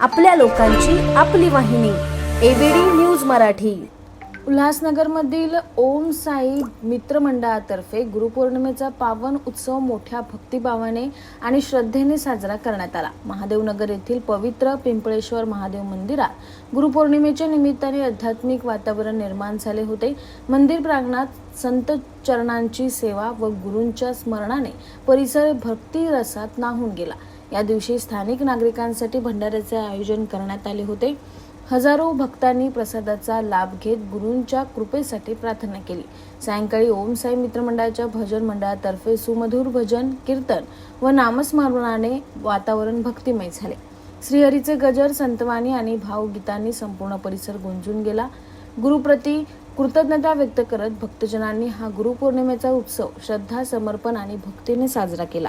आपल्या लोकांची आपली वाहिनी एबीडी न्यूज मराठी. उल्हासनगरमधील ओम साई मित्रमंडळातर्फे गुरुपौर्णिमेचा पावन उत्सव मोठ्या भक्तिभावाने आणि श्रद्धेने साजरा करण्यात आला. महादेवनगर येथील पवित्र पिंपळेश्वर महादेव मंदिरात गुरुपौर्णिमेच्या निमित्ताने आध्यात्मिक वातावरण निर्माण झाले होते. मंदिर प्रांगणात संत चरणांची सेवा व गुरूंच्या स्मरणाने परिसर भक्ती रसात नाहून गेला. या दिवशी स्थानिक नागरिकांसाठी भंडाऱ्याचे आयोजन करण्यात आले होते. हजारो भक्तांनी प्रसादाचा लाभ घेत गुरूंच्या कृपेसाठी प्रार्थना केली. सायंकाळी ओम साई मित्रमंडळाच्या भजन मंडळातर्फे सुमधुर भजन कीर्तन व नामस्मरणाने वातावरण भक्तिमय झाले. श्रीहरीचे गजर संतवाणी आणि भावगीतांनी संपूर्ण परिसर गुंजून गेला. गुरुप्रती कृतज्ञता व्यक्त करत भक्तजनांनी हा गुरुपौर्णिमेचा उत्सव श्रद्धा समर्पण आणि भक्तीने साजरा केला.